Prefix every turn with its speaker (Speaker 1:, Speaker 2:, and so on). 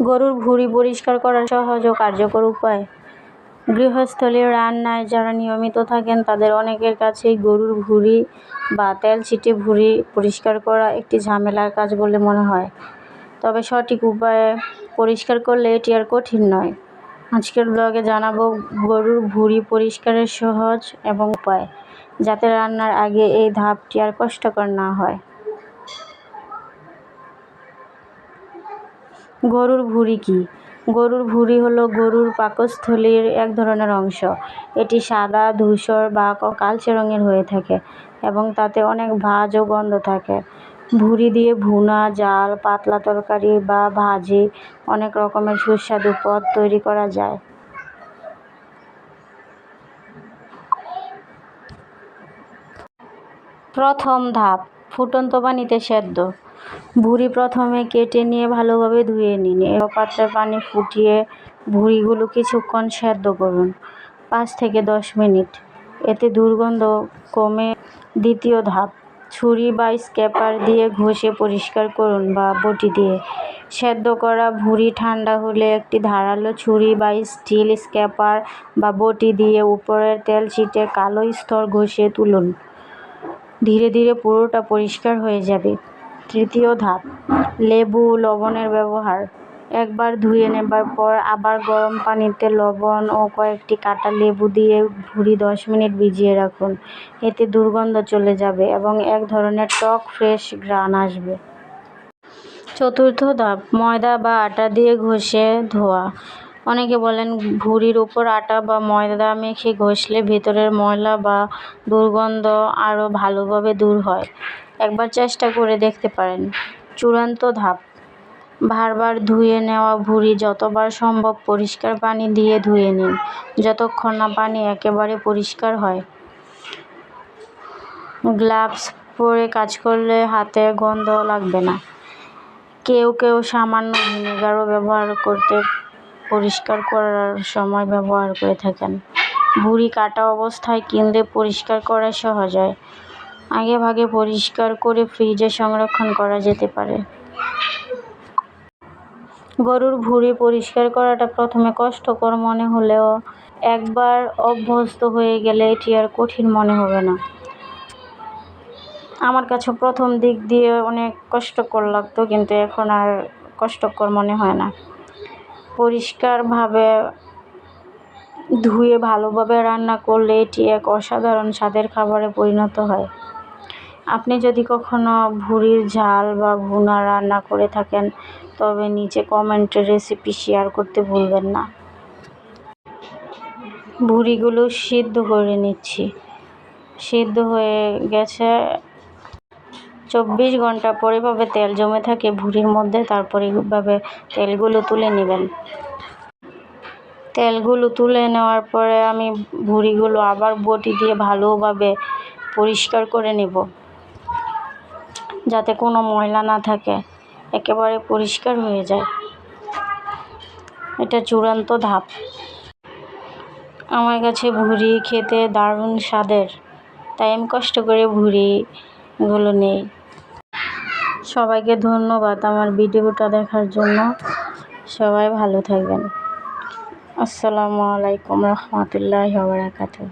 Speaker 1: গরুর ভুঁড়ি পরিষ্কার করার সহজ ও কার্যকর উপায়। গৃহস্থলীয় রান্নায় যারা নিয়মিত থাকেন, তাদের অনেকের কাছেই গরুর ভুঁড়ি বা তেল ছিটে ভুঁড়ি পরিষ্কার করা একটি ঝামেলার কাজ বলে মনে হয়। তবে সঠিক উপায়ে পরিষ্কার করলে এটি আর কঠিন নয়। আজকের ব্লগে জানাব গরুর ভুঁড়ি পরিষ্কারের সহজ এবং উপায়, যাতে রান্নার আগে এই ধাপটি আর কষ্টকর না হয়। গরুর ভুঁড়ি কী? গরুর ভুঁড়ি হলো গরুর পাকস্থলীর এক ধরনের অংশ। এটি সাদা, ধূসর বা কালচে রঙের হয়ে থাকে এবং তাতে অনেক ভাঁজ ও গন্ধ থাকে। ভুঁড়ি দিয়ে ভুনা, জাল, পাতলা তরকারি বা ভাজি অনেক রকমের সুস্বাদু পদ তৈরি করা যায়। প্রথম ধাপ, ফুটন্ত পানিতে সেদ্ধ। ভুঁড়ি প্রথমে কেটে নিয়ে ভালোভাবে ধুয়ে নিন। এ পাত্রে পানি ফুটিয়ে ভুঁড়িগুলো কিছুক্ষণ সেদ্ধ করুন, পাঁচ থেকে দশ মিনিট। এতে দুর্গন্ধ কমে দ্বিতীয় ধাপ, ছুরি বা স্ক্যাপার দিয়ে ঘষে পরিষ্কার করুন বা বটি দিয়ে। সেদ্ধ করা ভুঁড়ি ঠান্ডা হলে একটি ধারালো ছুরি বা স্টিল স্ক্যাপার বা বটি দিয়ে উপরের তেল ছিটে কালো স্তর ঘষে তুলুন। ধীরে ধীরে পুরোটা পরিষ্কার হয়ে যাবে। তৃতীয় ধাপ, লেবু লবণের ব্যবহার। একবার ধুয়ে নেবার পর আবার গরম পানিতে লবণ ও কয়েকটি কাটা লেবু দিয়ে ভুঁড়ি দশ মিনিট ভিজিয়ে রাখুন। এতে দুর্গন্ধ চলে যাবে এবং এক ধরনের টক ফ্রেশ ঘ্রাণ আসবে। চতুর্থ ধাপ, ময়দা বা আটা দিয়ে ঘষে ধোয়া। অনেকে বলেন ভুঁড়ির উপর আটা বা ময়দা মেখে ঘষলে ভেতরের ময়লা বা দুর্গন্ধ আরও ভালোভাবে দূর হয়। একবার চেষ্টা করে দেখতে পারেন। চূড়ান্ত ধাপ। বারবার ধুয়ে নেওয়া ভুঁড়ি যতবার সম্ভব পরিষ্কার পানি দিয়ে ধুয়ে নিন, যতক্ষণ না পানি একেবারে পরিষ্কার হয়। গ্লাভস পরে কাজ করলে হাতে গন্ধ লাগবে না। কেউ কেউ সামান্য ভিনেগারও ব্যবহার করতে পরিষ্কার করার সময় ব্যবহার করে থাকেন। ভুঁড়ি কাটা অবস্থায় কিনলে পরিষ্কার করা সহজ হয়। আগে ভাগে পরিষ্কার করে ফ্রিজে সংরক্ষণ করা যেতে পারে। গরুর ভুঁড়ি পরিষ্কার করাটা প্রথমে কষ্টকর মনে হলেও একবার অভ্যস্ত হয়ে গেলে এটি আর কঠিন মনে হবে না। আমার কাছে প্রথম দিক দিয়ে অনেক কষ্টকর লাগতো, কিন্তু এখন আর কষ্টকর মনে হয় না। পরিষ্কারভাবে ধুয়ে ভালোভাবে রান্না করলে এটি এক অসাধারণ স্বাদের খাবারে পরিণত হয়। আপনি যদি কখনো ভুঁড়ির ঝাল বা ভুনা রান্না করে থাকেন, তবে নিচে কমেন্টে রেসিপি শেয়ার করতে ভুলবেন না। ভুড়িগুলো সিদ্ধ করে নিচ্ছি। সিদ্ধ হয়ে গেছে। চব্বিশ ঘণ্টা পরে এভাবে তেল জমে থাকে ভুঁড়ির মধ্যে, তারপরে এইভাবে তেলগুলো তুলে নেবেন। তেলগুলো তুলে নেওয়ার পরে আমি ভুড়িগুলো আবার বটি দিয়ে ভালোভাবে পরিষ্কার করে নেব। যাতে কোনো ময়লা না থাকে, একেবারে পরিষ্কার হয়ে যায়। এটা চূড়ান্ত ধাপ। আমার কাছে ভুঁড়ি খেতে দারুণ স্বাদের, তাই আমি কষ্ট করে ভুঁড়িগুলো নেই। সবাইকে ধন্যবাদ আমার ভিডিওটা দেখার জন্য। সবাই ভালো থাকবেন। আসসালামু আলাইকুম রহমতুল্লাহ বারাকাতুহ।